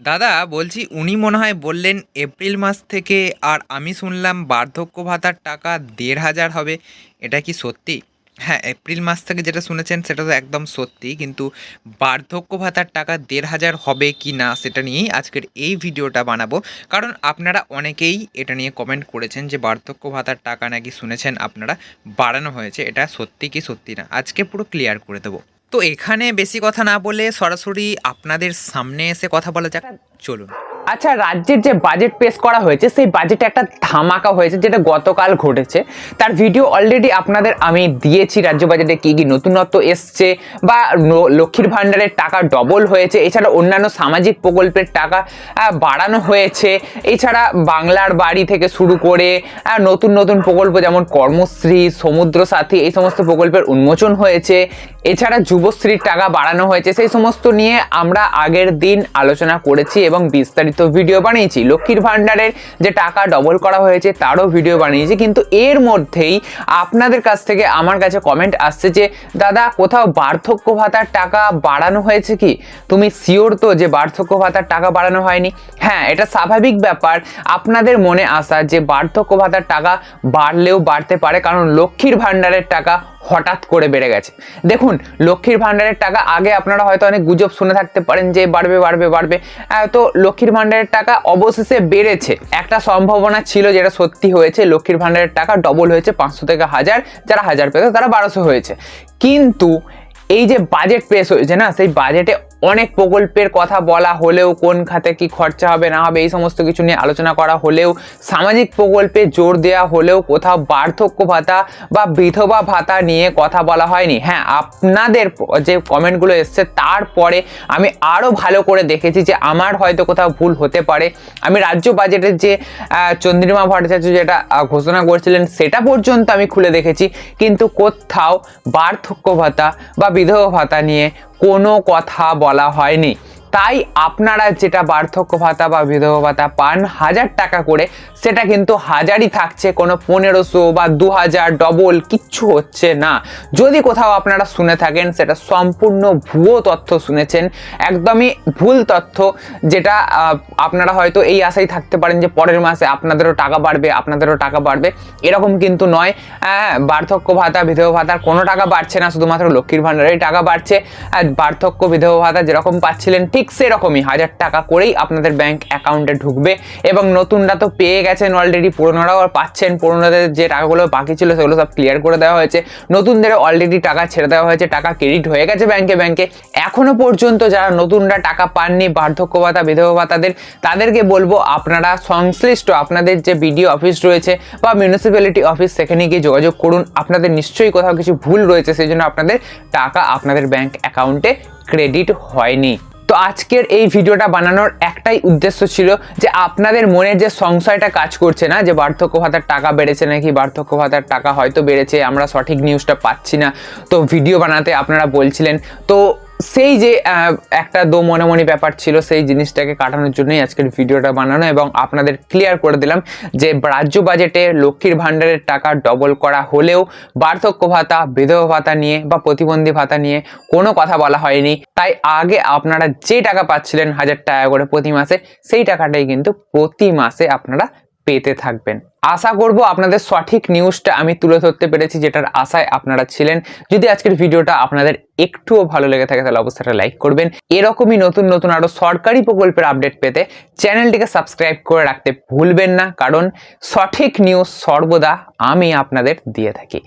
দাদা, বলছি উনি মনে হয় বললেন এপ্রিল মাস থেকে আর আমি শুনলাম বার্ধক্য ভাতার টাকা দেড় হাজার হবে। এটা কি সত্যি? হ্যাঁ এপ্রিল মাস থেকে যেটা শুনেছেন সেটা তো একদম সত্যি, কিন্তু বার্ধক্য ভাতার টাকা দেড় হাজার হবে কি না সেটা নিয়েই আজকের এই ভিডিওটা বানাবো। কারণ আপনারা অনেকেই এটা নিয়ে কমেন্ট করেছেন যে বার্ধক্য ভাতার টাকা নাকি শুনেছেন আপনারা, বাড়ানো হয়েছে, এটা সত্যি কি সত্যি না? আজকে পুরো ক্লিয়ার করে দেবো। তো এখানে বেশি কথা না বলে সরাসরি আপনাদের সামনে এসে কথা বলা যাক। চলুন। আচ্ছা রাজ্যের যে বাজেট পেশ করা হয়েছে, সেই বাজেটে একটা ধামাকা হয়েছে যেটা গতকাল ঘটেছে। তার ভিডিও অলরেডি আপনাদের আমি দিয়েছি, রাজ্য বাজেটে কী কী নতুনত্ব এসছে বা লক্ষ্মীর ভাণ্ডারের টাকা ডবল হয়েছে। এছাড়া অন্যান্য সামাজিক প্রকল্পের টাকা বাড়ানো হয়েছে। এছাড়া বাংলার বাড়ি থেকে শুরু করে নতুন নতুন প্রকল্প যেমন কর্মশ্রী সমুদ্র সাথী এই সমস্ত প্রকল্পের উন্মোচন হয়েছে। এছাড়া যুবশ্রীর টাকা বাড়ানো হয়েছে, সেই সমস্ত নিয়ে আমরা আগের দিন আলোচনা করেছি এবং বিস্তারিত ভিডিও বানিয়েছি। লক্ষ্মীর ভাণ্ডারের যে টাকা ডবল করা হয়েছে, তারও ভিডিও বানিয়েছি। কিন্তু এর মধ্যেই আপনাদের কাছ থেকে আমার কাছে কমেন্ট আসছে যে, দাদা, কোথাও বার্ধক্য ভাতার টাকা বাড়ানো হয়েছে কি? তুমি শিওর তো যে বার্ধক্য ভাতার টাকা বাড়ানো হয়নি? হ্যাঁ এটা স্বাভাবিক ব্যাপার। আপনাদের মনে আসা যে বার্ধক্য ভাতার টাকা বাড়লেও বাড়তে পারে, কারণ লক্ষ্মীর ভাণ্ডারের টাকা হঠাৎ করে বেড়ে গেছে। দেখুন, লক্ষ্মীর ভাণ্ডারের টাকা আগে আপনারা হয়তো অনেক গুজব শুনে থাকতে পারেন যে বাড়বে বাড়বে বাড়বে। তো লক্ষ্মীর ভাণ্ডারের টাকা অবশেষে বেড়েছে। একটা সম্ভাবনা ছিল যেটা সত্যি হয়েছে, লক্ষ্মীর ভাণ্ডারের টাকা ডবল হয়েছে, পাঁচশো থেকে হাজার, যারা হাজার পেত তারা বারোশো হয়েছে। কিন্তু এই যে বাজেট পেশ হয়েছে না, সেই বাজেটে অনেক প্রকল্পের কথা বলা হলেও কোন খাতে কি খরচা হবে না হবে, এই সমস্ত কিছু নিয়ে আলোচনা করা হলেও, সামাজিক প্রকল্পে জোর দেওয়া হলেও কোথাও বার্ধক্য ভাতা বা বিধবা ভাতা নিয়ে কথা বলা হয়নি। হ্যাঁ আপনাদের যে কমেন্টগুলো এসছে তারপরে আমি আরও ভালো করে দেখেছি যে আমার হয়তো কোথাও ভুল হতে পারে। আমি রাজ্য বাজেটের যে চন্দ্রিমা ভট্টাচার্য যেটা ঘোষণা করেছিলেন সেটা পর্যন্ত আমি খুলে দেখেছি। কিন্তু কোথাও বার্ধক্য ভাতা বা বিধবা ভাতা নিয়ে কোনো কথা বলা হয়নি। তাই আপনারা যেটা বার্ধক্য ভাতা বা বিধবা ভাতা পান হাজার টাকা করে, সেটা কিন্তু হাজারই থাকছে। কোনো পনেরোশো বা দু হাজার ডবল কিচ্ছু হচ্ছে না। যদি কোথাও আপনারা শুনে থাকেন, সেটা সম্পূর্ণ ভুয়ো তথ্য শুনেছেন, একদমই ভুল তথ্য, যেটা আপনারা হয়তো এই আশায় থাকতে পারেন যে পরের মাসে আপনাদেরও টাকা বাড়বে, আপনাদেরও টাকা বাড়বে। এরকম কিন্তু নয়। হ্যাঁ বার্ধক্য ভাতা, বিধবা ভাতার কোনো টাকা বাড়ছে না, শুধুমাত্র লক্ষ্মীর ভাণ্ডারেই টাকা বাড়ছে। আর বার্ধক্য, বিধবা ভাতা যেরকম পাচ্ছিলেন, ঠিক সেরকমই হাজার টাকা করেই আপনাদের ব্যাংক অ্যাকাউন্টে ঢুকবে এবং নতুনরা তো পেয়ে গেছেন অলরেডি পুরোনোরাও আর পাচ্ছেন। পুরোনোদের যে টাকাগুলো বাকি ছিল সেগুলো সব ক্লিয়ার করে দেওয়া হয়েছে। নতুনদের অলরেডি টাকা ছেড়ে দেওয়া হয়েছে, টাকা ক্রেডিট হয়ে গেছে ব্যাংকে ব্যাংকে এখনও পর্যন্ত যারা নতুনরা টাকা পাননি, বার্ধক্য ভাতা, বিধবা ভাতাদের, তাদেরকে বলব আপনারা সংশ্লিষ্ট আপনাদের যে বিডিও অফিস রয়েছে বা মিউনিসিপ্যালিটি অফিস সেখানে গিয়ে যোগাযোগ করুন। আপনাদের নিশ্চয়ই কোথাও কিছু ভুল রয়েছে, সেই জন্য আপনাদের টাকা আপনাদের ব্যাংক অ্যাকাউন্টে ক্রেডিট হয়নি। তো আজকের এই ভিডিওটা বানানোর একটাই উদ্দেশ্য ছিল যে আপনাদের মনের যে সংশয়টা কাজ করছে না, যে বার্ধক্য ভাতার টাকা বেড়েছে নাকি, বার্ধক্য ভাতার টাকা হয়তো বেড়েছে, আমরা সঠিক নিউজটা পাচ্ছি না। তো ভিডিও বানাতে আপনারা বলছিলেন। তো সেই যে একটা দো মনে ব্যাপার ছিল, সেই জিনিসটাকে কাটানোর জন্যই আজকের ভিডিওটা বানানো এবং আপনাদের ক্লিয়ার করে দিলাম যে, রাজ্য বাজেটে লক্ষ্মীর ভাণ্ডারের টাকা ডবল করা হলেও বার্ধক্য ভাতা, বিধবা ভাতা নিয়ে বা প্রতিবন্ধী ভাতা নিয়ে কোনো কথা বলা হয়নি। তাই আগে আপনারা যে টাকা পাচ্ছিলেন হাজার টাকা করে প্রতি মাসে, সেই টাকাটাই কিন্তু প্রতি মাসে আপনারা পেতে থাকবেন। আশা করব আপনাদের সঠিক নিউজটা আমি তুলে ধরতে পেরেছি, যেটার আশায় আপনারা ছিলেন। যদি আজকের ভিডিওটা আপনাদের একটুও ভালো লেগে থাকে, তাহলে অবশ্যই একটা লাইক করবেন। এরকমই নতুন নতুন আরও সরকারি প্রকল্পের আপডেট পেতে চ্যানেলটিকে সাবস্ক্রাইব করে রাখতে ভুলবেন না, কারণ সঠিক নিউজ সর্বদা আমি আপনাদের দিয়ে থাকি।